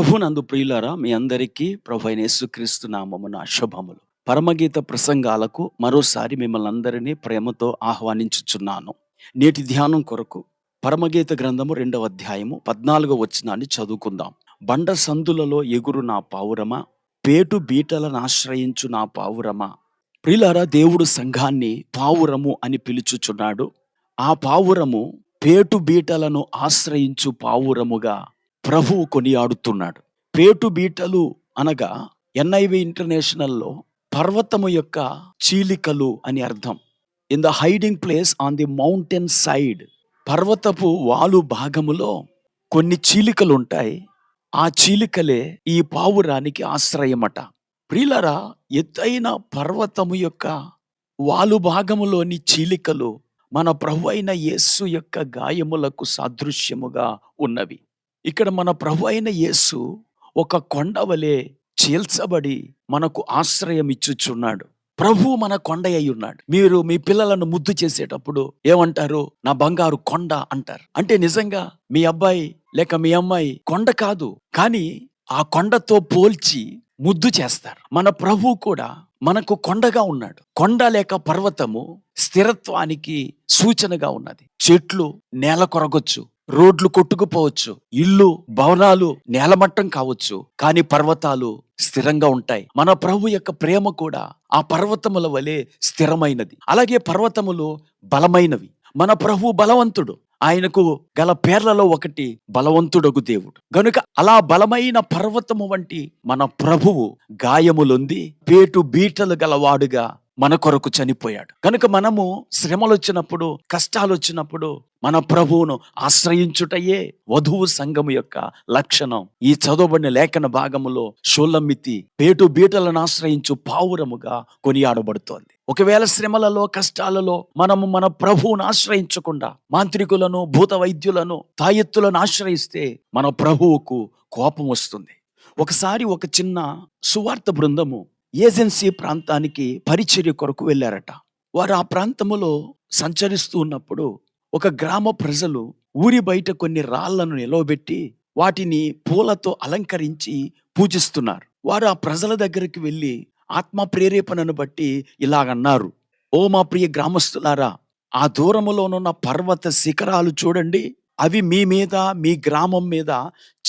ప్రభునందు ప్రియులారా మీ అందరికీ ప్రభు అయిన యేసుక్రీస్తు నామమున శుభములు. పరమగీత ప్రసంగాలకు మరోసారి మిమ్మల్ని అందరినీ ప్రేమతో ఆహ్వానించుచున్నాను. నేటి ధ్యానం కొరకు పరమగీత గ్రంథము రెండవ అధ్యాయము పద్నాలుగో వచనాన్ని చదువుకుందాం. బండ సందులలో ఎగురు నా పావురమా? పేటు బీటలను ఆశ్రయించు నా పావురమా? ప్రియులారా దేవుడు సంఘాన్ని పావురము అని పిలుచుచున్నాడు. ఆ పావురము పేటు బీటలను ఆశ్రయించు పావురముగా ప్రభువు కొనియాడుతున్నాడు. పేటు బీటలు అనగా ఎన్ఐవి ఇంటర్నేషనల్లో పర్వతము యొక్క చీలికలు అని అర్థం. In the hiding place on the mountain side పర్వతపు వాలు భాగములో కొన్ని చీలికలు ఉంటాయి ఆ చీలికలే ఈ పావురానికి ఆశ్రయమట. ప్రిలరా ఎత్తైన పర్వతము యొక్క వాలు భాగములోని చీలికలు మన ప్రభు అయిన యేస్సు యొక్క గాయములకు సాదృశ్యముగా ఉన్నవి. ఇక్కడ మన ప్రభు అయిన యేసు ఒక కొండ వలె చీల్చబడి మనకు ఆశ్రయం ఇచ్చుచున్నాడు. ప్రభు మన కొండ అయి ఉన్నాడు. మీరు మీ పిల్లలను ముద్దు చేసేటప్పుడు ఏమంటారు? నా బంగారు కొండ అంటారు. అంటే నిజంగా మీ అబ్బాయి లేక మీ అమ్మాయి కొండ కాదు. కానీ ఆ కొండతో పోల్చి ముద్దు చేస్తారు. మన ప్రభు కూడా మనకు కొండగా ఉన్నాడు. కొండ లేక పర్వతము స్థిరత్వానికి సూచనగా ఉన్నది. చెట్లు నేల కొరగొచ్చు. రోడ్లు కొట్టుకుపోవచ్చు ఇల్లు భవనాలు నేలమట్టం కావచ్చు కానీ పర్వతాలు స్థిరంగా ఉంటాయి. మన ప్రభు యొక్క ప్రేమ కూడా ఆ పర్వతముల వలె స్థిరమైనది. అలాగే పర్వతములు బలమైనవి. మన ప్రభు బలవంతుడు. ఆయనకు గల పేర్లలో ఒకటి బలవంతుడగు దేవుడు. గనుక అలా బలమైన పర్వతము వంటి మన ప్రభువు గాయములొంది పేటు బీటలు గలవాడుగా మన కొరకు చనిపోయాడు. కనుక మనము శ్రమలు వచ్చినప్పుడు కష్టాలు వచ్చినప్పుడు మన ప్రభువును ఆశ్రయించుటయే వధువు సంఘము యొక్క లక్షణం. ఈ చదవబడిన లేఖన భాగములో షోల్లమితి పేటు బీటలను ఆశ్రయించు పావురముగా కొనియాడబడుతోంది. ఒకవేళ శ్రమలలో కష్టాలలో మనము మన ప్రభువును ఆశ్రయించకుండా మాంత్రికులను భూత వైద్యులను తాయెత్తులను ఆశ్రయిస్తే మన ప్రభువుకు కోపం వస్తుంది. ఒకసారి ఒక చిన్న సువార్త బృందము ఏజెన్సీ ప్రాంతానికి పరిచర్య కొరకు వెళ్ళారట. వారు ఆ ప్రాంతములో సంచరిస్తూ ఉన్నప్పుడు ఒక గ్రామ ప్రజలు ఊరి బయట కొన్ని రాళ్ళను నిలవబెట్టి వాటిని పూలతో అలంకరించి పూజిస్తున్నారు. వారు ఆ ప్రజల దగ్గరికి వెళ్ళి ఆత్మ ప్రేరేపణను బట్టి ఇలాగన్నారు. ఓ మా ప్రియ గ్రామస్తులారా ఆ దూరములోనున్న పర్వత శిఖరాలు చూడండి. అవి మీ మీద మీ గ్రామం మీద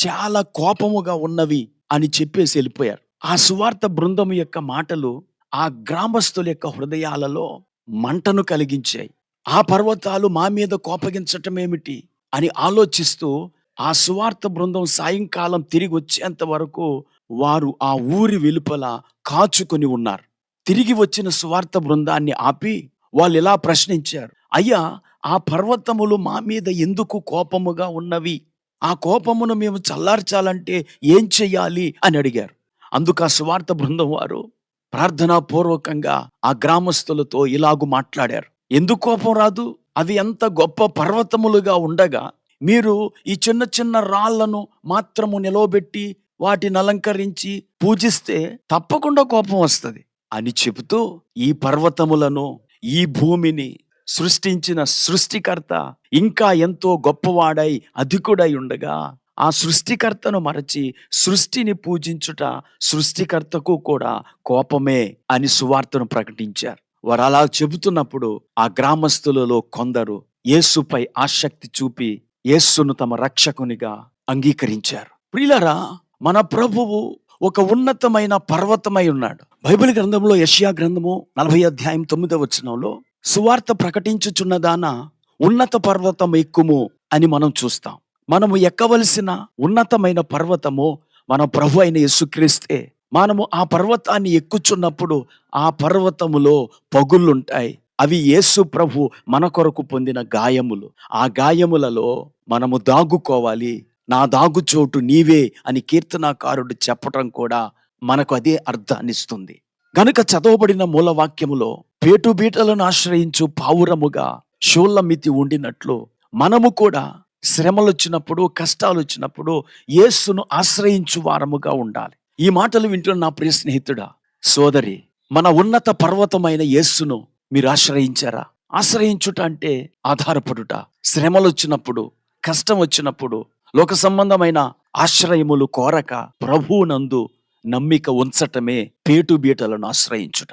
చాలా కోపముగా ఉన్నవి అని చెప్పేసి వెళ్ళిపోయారు. ఆ సువార్త బృందం యొక్క మాటలు ఆ గ్రామస్తుల యొక్క హృదయాలలో మంటను కలిగించాయి. ఆ పర్వతాలు మా మీద కోపగించటం ఏమిటి అని ఆలోచిస్తూ ఆ సువార్త బృందం సాయంకాలం తిరిగి వచ్చేంత వరకు వారు ఆ ఊరి వెలుపల కాచుకొని ఉన్నారు. తిరిగి వచ్చిన సువార్త బృందాన్ని ఆపి వాళ్ళు ఇలా ప్రశ్నించారు. అయ్యా ఆ పర్వతములు మా మీద ఎందుకు కోపముగా ఉన్నవి? ఆ కోపమును మేము చల్లార్చాలంటే ఏం చెయ్యాలి? అని అడిగారు. అందుకు ఆ సువార్త బృందం వారు ప్రార్థనాపూర్వకంగా ఆ గ్రామస్తులతో ఇలాగు మాట్లాడారు. ఎందుకు కోపం రాదు? అవి ఎంత గొప్ప పర్వతములుగా ఉండగా మీరు ఈ చిన్న చిన్న రాళ్ళను మాత్రము నిలవబెట్టి వాటిని అలంకరించి పూజిస్తే తప్పకుండా కోపం వస్తుంది. అని చెబుతూ ఈ పర్వతములను ఈ భూమిని సృష్టించిన సృష్టికర్త ఇంకా ఎంతో గొప్పవాడై అధికుడై ఉండగా ఆ సృష్టికర్తను మరచి సృష్టిని పూజించుట సృష్టికర్తకు కూడా కోపమే అని సువార్తను ప్రకటించారు. వారు అలా చెబుతున్నప్పుడు ఆ గ్రామస్తులలో కొందరు యేసుపై ఆసక్తి చూపి యేస్సును తమ రక్షకునిగా అంగీకరించారు. ప్రియులరా మన ప్రభువు ఒక ఉన్నతమైన పర్వతమై ఉన్నాడు. బైబిల్ గ్రంథంలో యషియా గ్రంథము నలభై అధ్యాయం తొమ్మిదవ వచనంలో సువార్త ప్రకటించుచున్నదాన ఉన్నత పర్వతం ఎక్కుము అని మనం చూస్తాం. మనము ఎక్కవలసిన ఉన్నతమైన పర్వతము మన ప్రభు అయిన యేసుక్రీస్తే మనము ఆ పర్వతాన్ని ఎక్కుచున్నప్పుడు ఆ పర్వతములో పగుళ్ళుంటాయి. అవి యేసు ప్రభు మన కొరకు పొందిన గాయములు. ఆ గాయములలో మనము దాగుకోవాలి. నా దాగుచోటు నీవే అని కీర్తనాకారుడు చెప్పటం కూడా మనకు అదే అర్థాన్నిస్తుంది. గనుక చదవబడిన మూలవాక్యములో పేటుబీటలను ఆశ్రయించు పావురముగా షోల్లమితి ఉండినట్లు మనము కూడా శ్రమలు వచ్చినప్పుడు కష్టాలు వచ్చినప్పుడు యేసును ఆశ్రయించు వారముగా ఉండాలి. ఈ మాటలు వింటున్న నా ప్రియ స్నేహితుడా సోదరి మన ఉన్నత పర్వతమైన యేస్సును మీరు ఆశ్రయించారా? ఆశ్రయించుట అంటే ఆధారపడుట. శ్రమలు వచ్చినప్పుడు కష్టం వచ్చినప్పుడు లోక సంబంధమైన ఆశ్రయములు కోరక ప్రభువునందు నమ్మిక ఉంచటమే పేటు బీటలను ఆశ్రయించుట.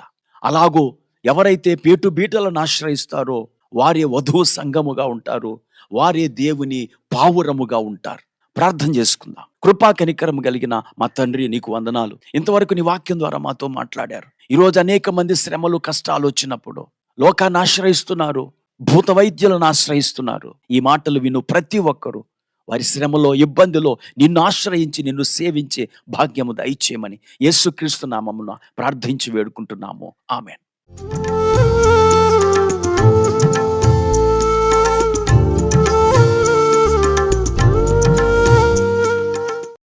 అలాగూ ఎవరైతే పేటు బీటలను ఆశ్రయిస్తారో వారి వధువు సంఘముగా ఉంటారు. వారే దేవుని పావురముగా ఉంటారు. ప్రార్థన చేసుకుందాం. కృపా కనికరం కలిగిన మా తండ్రి నీకు వందనాలు. ఇంతవరకు నీ వాక్యం ద్వారా మాతో మాట్లాడారు. ఈరోజు అనేక మంది శ్రమలు కష్టాలు వచ్చినప్పుడు లోకాన్ని ఆశ్రయిస్తున్నారు. భూత వైద్యులను ఆశ్రయిస్తున్నారు. ఈ మాటలు విను ప్రతి ఒక్కరూ. వారి శ్రమలో ఇబ్బందిలో నిన్ను ఆశ్రయించి నిన్ను సేవించే భాగ్యము దయచేయమని యేసుక్రీస్తు నామమున ప్రార్థించి వేడుకుంటున్నాము. ఆమెన్.